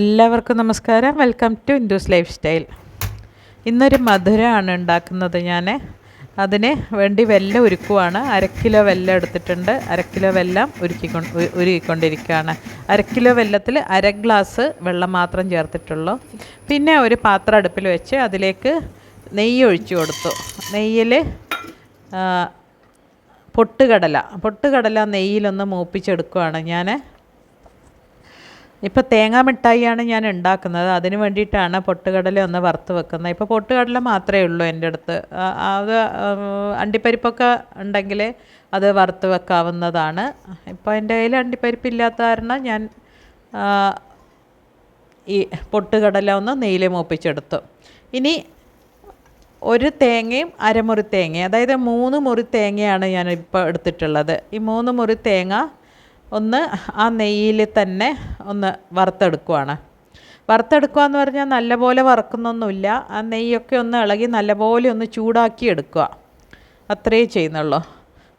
എല്ലാവർക്കും നമസ്കാരം. Welcome to Indus life style ഇന്നൊരു മധുരമാണ് ഉണ്ടാക്കുന്നത് ഞാൻ അതിന് വേണ്ടി വെല്ലം ഉരുക്കുവാണ്. അരക്കിലോ കിലോ വെല്ലം എടുത്തിട്ടുണ്ട്. അരക്കിലോ കിലോ വെല്ലം ഉരുക്കിക്കൊണ്ട് ഒരുക്കിക്കൊണ്ടിരിക്കുകയാണ് ഉരുക്കിക്കൊണ്ടിരിക്കുകയാണ് അര കിലോ വെല്ലത്തിൽ അര ഗ്ലാസ് വെള്ളം മാത്രം ചേർത്തിട്ടുള്ളൂ. പിന്നെ ഒരു പാത്രം അടുപ്പിൽ വെച്ച് അതിലേക്ക് നെയ്യ് ഒഴിച്ചു കൊടുത്തു. നെയ്യിൽ പൊട്ടുകടല. പൊട്ടുകടല നെയ്യിലൊന്ന് മൂപ്പിച്ചെടുക്കുവാണ് ഞാൻ ഇപ്പോൾ തേങ്ങാ മിഠായിയാണ് ഞാൻ ഉണ്ടാക്കുന്നത്. അതിന് വേണ്ടിയിട്ടാണ് പൊട്ടുകടല ഒന്ന് വറുത്ത് വെക്കുന്നത്. ഇപ്പോൾ പൊട്ടുകടല മാത്രമേ ഉള്ളൂ എന്റെ അടുത്ത്. അത് അണ്ടിപ്പരിപ്പൊക്കെ ഉണ്ടെങ്കിൽ അത് വറുത്ത് വെക്കാവുന്നതാണ്. ഇപ്പോൾ എന്റെ കയ്യിൽ അണ്ടിപ്പരിപ്പില്ലാത്ത കാരണം ഞാൻ ഈ പൊട്ടുകടല ഒന്ന് നെയ്യിൽ മൂപ്പിച്ചെടുത്തു. ഇനി ഒരു തേങ്ങയും അരമുറി തേങ്ങയും അതായത് മൂന്ന് മുറി തേങ്ങയാണ് ഞാൻ ഇപ്പോൾ എടുത്തിട്ടുള്ളത്. ഈ മൂന്ന് മുറി തേങ്ങ ഒന്ന് ആ നെയ്യിൽ തന്നെ ഒന്ന് വറുത്തെടുക്കുവാണ്. വറുത്തെടുക്കുക എന്ന് പറഞ്ഞാൽ നല്ലപോലെ വറക്കുന്നൊന്നുമില്ല. ആ നെയ്യൊക്കെ ഒന്ന് ഇളകി നല്ലപോലെ ഒന്ന് ചൂടാക്കി എടുക്കുക. അത്രയേ ചെയ്യുന്നുള്ളൂ.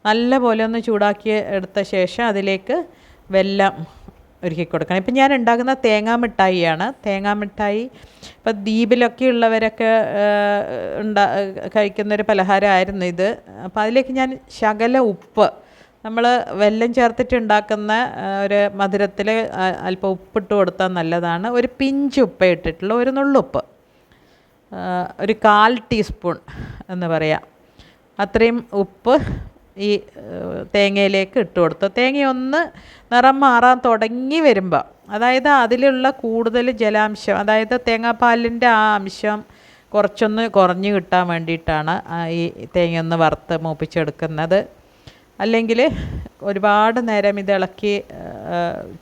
നല്ലപോലെ ഒന്ന് ചൂടാക്കി എടുത്ത ശേഷം അതിലേക്ക് വെല്ലം ഒരുക്കി കൊടുക്കണം. ഇപ്പം ഞാൻ ഉണ്ടാക്കുന്ന തേങ്ങാ മിഠായിയാണ്. തേങ്ങാ മിഠായി ഇപ്പം ദ്വീപിലൊക്കെ ഉള്ളവരൊക്കെ ഉണ്ടാ കഴിക്കുന്നൊരു പലഹാരമായിരുന്നു ഇത്. അപ്പം അതിലേക്ക് ഞാൻ ശകല ഉപ്പ് നമ്മൾ വെല്ലം ചേർത്തിട്ട് ഉണ്ടാക്കുന്ന ഒരു മധുരത്തിൽ അല്പം ഉപ്പിട്ട് കൊടുത്താൽ നല്ലതാണ്. ഒരു പിഞ്ച് ഉപ്പ് ഇട്ടിട്ടുള്ള. ഒരു നുള്ളുപ്പ്. ഒരു കാൽ ടീസ്പൂൺ എന്ന് പറയാം. അത്രയും ഉപ്പ് ഈ തേങ്ങയിലേക്ക് ഇട്ട് കൊടുത്തു. തേങ്ങയൊന്ന് നിറം മാറാൻ തുടങ്ങി വരുമ്പോൾ അതായത് അതിലുള്ള കൂടുതൽ ജലാംശം അതായത് തേങ്ങാപ്പാലിന്റെ ആ അംശം കുറച്ചൊന്ന് കുറഞ്ഞ് കിട്ടാൻ വേണ്ടിയിട്ടാണ് ഈ തേങ്ങ ഒന്ന് വറുത്ത് മൂപ്പിച്ചെടുക്കുന്നത്. അല്ലെങ്കിൽ ഒരുപാട് നേരം ഇത് ഇളക്കി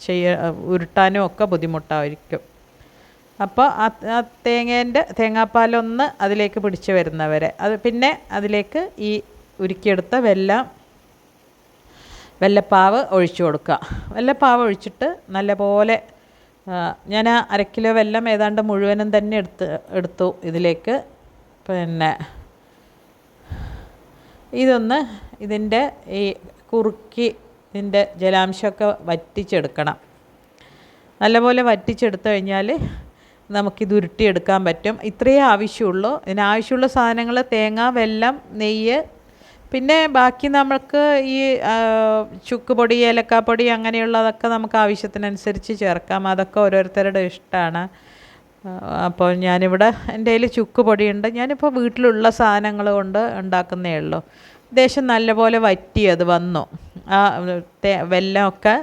ചെയ്യ ഉരുട്ടാനും ഒക്കെ ബുദ്ധിമുട്ടായിരിക്കും. അപ്പോൾ ആ തേങ്ങേന്റെ തേങ്ങാപ്പാലൊന്ന് അതിലേക്ക് പിടിച്ച് വരുന്നവരെ. അത് പിന്നെ അതിലേക്ക് ഈ ഉരുക്കിയെടുത്ത വെല്ല വെല്ലപ്പാവ് ഒഴിച്ചു കൊടുക്കുക. വെല്ലപ്പാവ് ഒഴിച്ചിട്ട് നല്ലപോലെ ഞാൻ ആ അരക്കിലോ കിലോ വെല്ലം ഏതാണ്ട് മുഴുവനും തന്നെ എടുത്ത് എടുത്തു ഇതിലേക്ക്. പിന്നെ ഇതൊന്ന് ഇതിന്റെ ഈ കുറുക്കി ഇതിന്റെ ജലാംശമൊക്കെ വറ്റിച്ചെടുക്കണം. നല്ലപോലെ വറ്റിച്ചെടുത്തു കഴിഞ്ഞാൽ നമുക്കിത് ഉരുട്ടിയെടുക്കാൻ പറ്റും. ഇത്രയേ ആവശ്യമുള്ളൂ. ഇതിനാവശ്യമുള്ള സാധനങ്ങൾ തേങ്ങ വെല്ലം നെയ്യ്. പിന്നെ ബാക്കി നമുക്ക് ഈ ചുക്ക് പൊടി ഏലക്കാപ്പൊടി അങ്ങനെയുള്ളതൊക്കെ നമുക്ക് ആവശ്യത്തിനനുസരിച്ച് ചേർക്കാം. അതൊക്കെ ഓരോരുത്തരുടെ ഇഷ്ടമാണ്. അപ്പോൾ ഞാനിവിടെ എന്റെ കയ്യിൽ ചുക്ക് പൊടിയുണ്ട്. ഞാനിപ്പോൾ വീട്ടിലുള്ള സാധനങ്ങൾ കൊണ്ട് ഉണ്ടാക്കുന്നേ ഉള്ളൂ. ദേശം നല്ലപോലെ വറ്റി അത് വന്നു. ആ തേ വെല്ലമൊക്കെ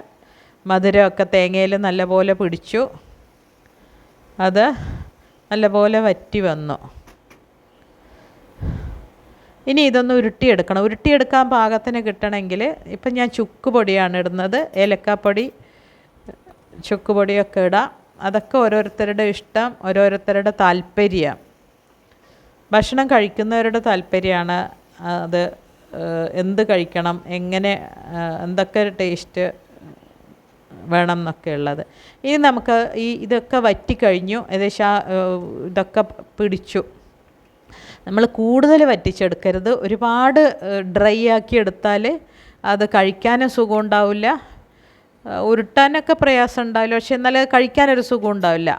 മധുരമൊക്കെ തേങ്ങയിൽ നല്ലപോലെ പിടിച്ചു. അത് നല്ലപോലെ വറ്റി വന്നു. ഇനി ഇതൊന്ന് ഉരുട്ടിയെടുക്കണം. ഉരുട്ടിയെടുക്കാൻ പാകത്തിന് കിട്ടണമെങ്കിൽ ഇപ്പം ഞാൻ ചുക്ക് പൊടിയാണ് ഇടുന്നത്. ഏലക്കാപ്പൊടി ചുക്ക് പൊടിയൊക്കെ ഇടാം. അതൊക്കെ ഓരോരുത്തരുടെ ഇഷ്ടം ഓരോരുത്തരുടെ താല്പര്യം. ഭക്ഷണം കഴിക്കുന്നവരുടെ താല്പര്യമാണ് അത് എന്ത് കഴിക്കണം എങ്ങനെ എന്തൊക്കെ ടേസ്റ്റ് വേണം എന്നൊക്കെ ഉള്ളത്. ഇനി നമുക്ക് ഈ ഇതൊക്കെ വറ്റിക്കഴിഞ്ഞു ഏകദേശം ഇതൊക്കെ പിടിച്ചു. നമ്മൾ കൂടുതൽ വറ്റിച്ചെടുക്കരുത്. ഒരുപാട് ഡ്രൈ ആക്കി എടുത്താൽ അത് കഴിക്കാനും സുഖം ഉണ്ടാവില്ല ഉരുട്ടാനൊക്കെ പ്രയാസം ഉണ്ടാവില്ല. പക്ഷെ എന്നാൽ കഴിക്കാനൊരു സുഖം ഉണ്ടാവില്ല.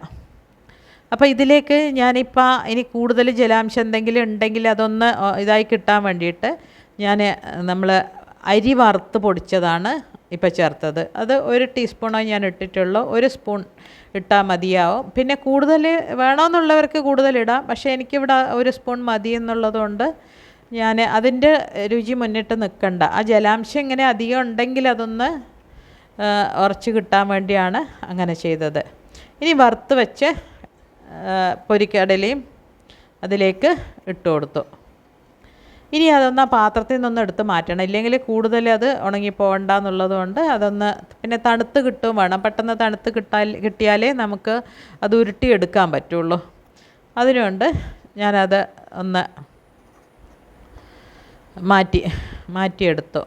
അപ്പോൾ ഇതിലേക്ക് ഞാനിപ്പോൾ ഇനി കൂടുതൽ ജലാംശം എന്തെങ്കിലും ഉണ്ടെങ്കിൽ അതൊന്ന് ഇതായി കിട്ടാൻ വേണ്ടിയിട്ട് ഞാൻ നമ്മൾ അരി വറുത്ത് പൊടിച്ചതാണ് ഇപ്പോൾ ചേർത്തത്. അത് ഒരു ടീസ്പൂണോ ഞാൻ ഇട്ടിട്ടുള്ളൂ. ഒരു സ്പൂൺ ഇട്ടാൽ മതിയാവും. പിന്നെ കൂടുതൽ വേണമെന്നുള്ളവർക്ക് കൂടുതൽ ഇടാം പക്ഷേ എനിക്കിവിടെ ഒരു സ്പൂൺ മതി എന്നുള്ളതുകൊണ്ട് ഞാൻ അതിന്റെ രുചി മുന്നിട്ട് നിൽക്കണ്ട ആ ജലാംശം ഇങ്ങനെ അധികം ഉണ്ടെങ്കിൽ അതൊന്ന് ഉറച്ച് കിട്ടാൻ വേണ്ടിയാണ് അങ്ങനെ ചെയ്തത്. ഇനി വറുത്ത് വെച്ച് പൊരിക്കടലയും അതിലേക്ക് ഇട്ട് കൊടുത്തു. ഇനി അതൊന്ന് ആ പാത്രത്തിൽ നിന്നൊന്ന് എടുത്ത് മാറ്റണം. ഇല്ലെങ്കിൽ കൂടുതൽ അത് ഉണങ്ങിപ്പോകണ്ട എന്നുള്ളത് കൊണ്ട് അതൊന്ന് പിന്നെ തണുത്ത് കിട്ടും വേണം. പെട്ടെന്ന് തണുത്ത് കിട്ടാൽ കിട്ടിയാലേ നമുക്ക് അത് ഉരുട്ടിയെടുക്കാൻ പറ്റുള്ളൂ. അതിനുകൊണ്ട് ഞാനത് ഒന്ന് മാറ്റി മാറ്റിയെടുത്തു.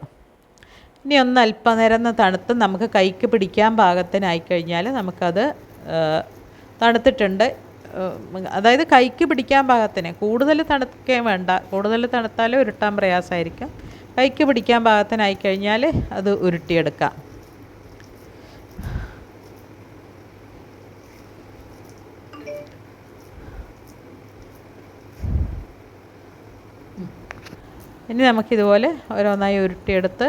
ഇനി ഒന്ന് അല്പനേരം ഒന്ന് തണുത്ത് നമുക്ക് കൈക്ക് പിടിക്കാൻ പാകത്തിനായി കഴിഞ്ഞാൽ നമുക്കത് തണുത്തിട്ടുണ്ട്. അതായത് കൈക്ക് പിടിക്കാൻ പാകത്തിന്. കൂടുതൽ തണുക്കേ വേണ്ട. കൂടുതൽ തണുത്താൽ ഉരുട്ടാൻ പ്രയാസമായിരിക്കും. കൈക്ക് പിടിക്കാൻ പാകത്തിനായി കഴിഞ്ഞാൽ അത് ഉരുട്ടിയെടുക്കാം. ഇനി നമുക്കിതുപോലെ ഓരോന്നായി ഉരുട്ടിയെടുത്ത്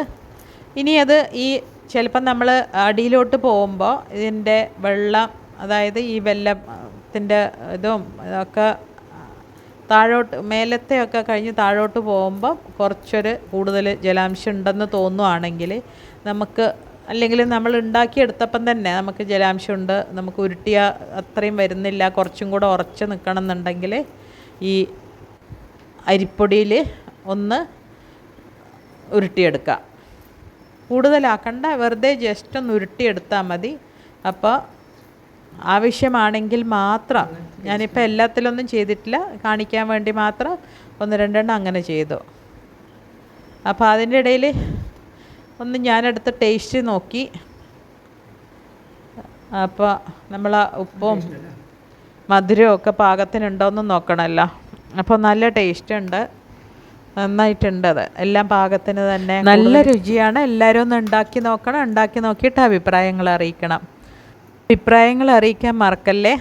ഇനി അത് ഈ ചിലപ്പം നമ്മൾ അടിയിലോട്ട് പോകുമ്പോൾ ഇതിന്റെ വെള്ളം അതായത് ഈ വെല്ലം വെല്ലത്തിന്റെ ഇതും ഇതൊക്കെ താഴോട്ട് മേലത്തെ മേലത്തെയൊക്കെ കഴിഞ്ഞ് താഴോട്ട് പോകുമ്പോൾ കുറച്ചൊരു കൂടുതൽ ജലാംശം ഉണ്ടെന്ന് തോന്നുവാണെങ്കിൽ നമുക്ക് അല്ലെങ്കിൽ നമ്മൾ ഉണ്ടാക്കിയെടുത്തപ്പം തന്നെ നമുക്ക് ജലാംശമുണ്ട് നമുക്ക് ഉരുട്ടിയ അത്രയും വരുന്നില്ല കുറച്ചും കൂടെ ഉറച്ച് നിൽക്കണം എന്നുണ്ടെങ്കിൽ ഈ അരിപ്പൊടിയിൽ ഒന്ന് ഉരുട്ടിയെടുക്കുക കൂടുതലാക്കണ്ട വെറുതെ ജസ്റ്റ് ഒന്ന് ഉരുട്ടിയെടുത്താൽ മതി. അപ്പോൾ ആവശ്യമാണെങ്കിൽ മാത്രം. ഞാനിപ്പോൾ എല്ലാത്തിലൊന്നും ചെയ്തിട്ടില്ല. കാണിക്കാൻ വേണ്ടി മാത്രം ഒന്ന് രണ്ടെണ്ണം അങ്ങനെ ചെയ്തു. അപ്പോൾ അതിന്റെ ഇടയിൽ ഒന്ന് ഞാനെടുത്ത് ടേസ്റ്റ് നോക്കി. അപ്പോൾ നമ്മൾ ഉപ്പും മധുരവും ഒക്കെ പാകത്തിനുണ്ടോയെന്ന് നോക്കണമല്ലോ അപ്പോൾ നല്ല ടേസ്റ്റ് ഉണ്ട്. നന്നായിട്ടുണ്ട് അത്. എല്ലാം പാകത്തിന് തന്നെ നല്ല രുചിയാണ്. എല്ലാവരും ഒന്ന് ഉണ്ടാക്കി നോക്കണം. ഉണ്ടാക്കി നോക്കിയിട്ട് അഭിപ്രായങ്ങൾ അറിയിക്കണം. അഭിപ്രായങ്ങൾ അറിയിക്കാൻ മറക്കല്ലേ?